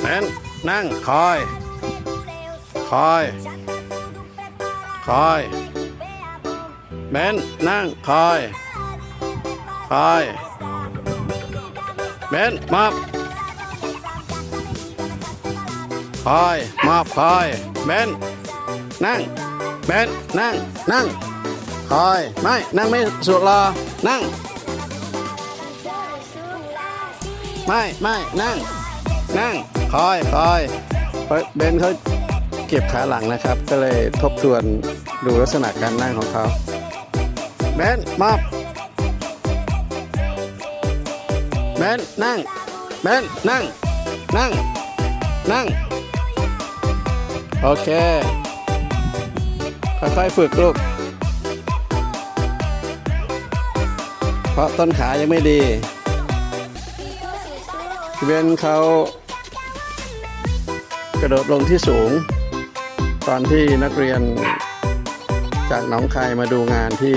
เบนนั่งคอย คอย คอยเบนนั่งคอย คอยเบนมอบคอยมอบคอยเบนนั่งเบนนั่งนั่งคอยไม่นั่งไม่สุดรอนั่ง ไม่ไม่นั่ง นั่งคอยคอยเบนเขาเก็บขาหลังนะครับ ก็เลยทบทวนดูลักษณะการนั่งของเขาเบนมอบเบนนั่งเบนนั่ง นั่ง นั่ง โอเค ค่อยๆฝึกลูก เพราะต้นขายังไม่ดีพี่ เบนเขากระโดดลงที่สูง ตอนที่นักเรียนจากหนองคายมาดูงานที่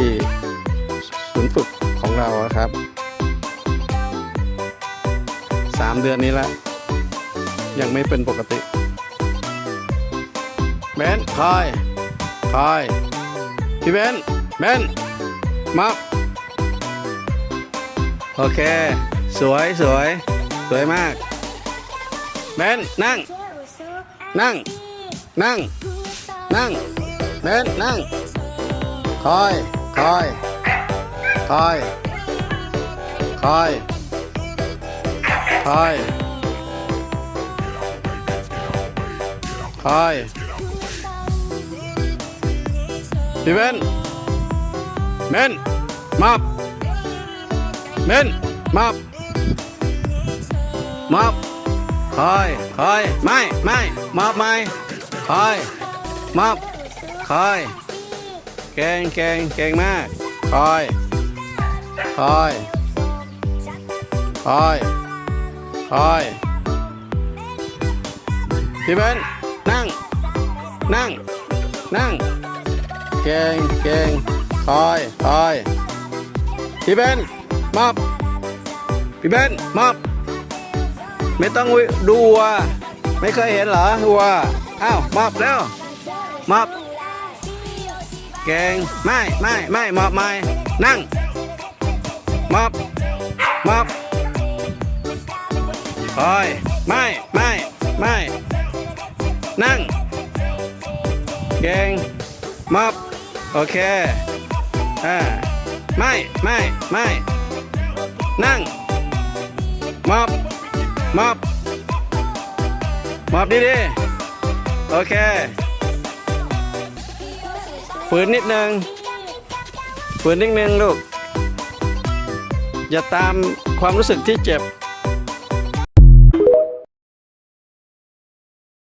ศูนย์ฝึกของเราครับสามเดือนนี้แล้วยังไม่เป็นปกติเบนคอยคอยพี่เบนเบนมับโอเค สวยสวย สวยมากเบนนั่ง นั่ง นั่ง นั่งเบนนั่ง คอย คอย คอย คอย คอย คอยพี่เบนเบนมับเบนมับ มอบคอยคอยไม่ไม่มอบไม่คอยมอบคอยเก่งเก่งเก่งมากคอยคอยคอยคอยพี่เบนนั่ง นั่ง นั่ง เก่งเก่งคอยคอยพี่เบนมอบพี่เบนมอบ ไม่ต้องดูวัวไม่เคยเห็นเหรอวัวอ้าวมอบแล้วมอบเก่งไม่ไม่ไม่มอบไม่นั่งมอบมอบคอยไม่ไม่ไม่นั่งเก่งมอบโอเคอ่าไม่ไม่ไม่นั่งมอบ มอบมอบดีดีโอเค ฝืนนิดนึง ฝืนนิดนึงลูก อย่าตามความรู้สึกที่เจ็บ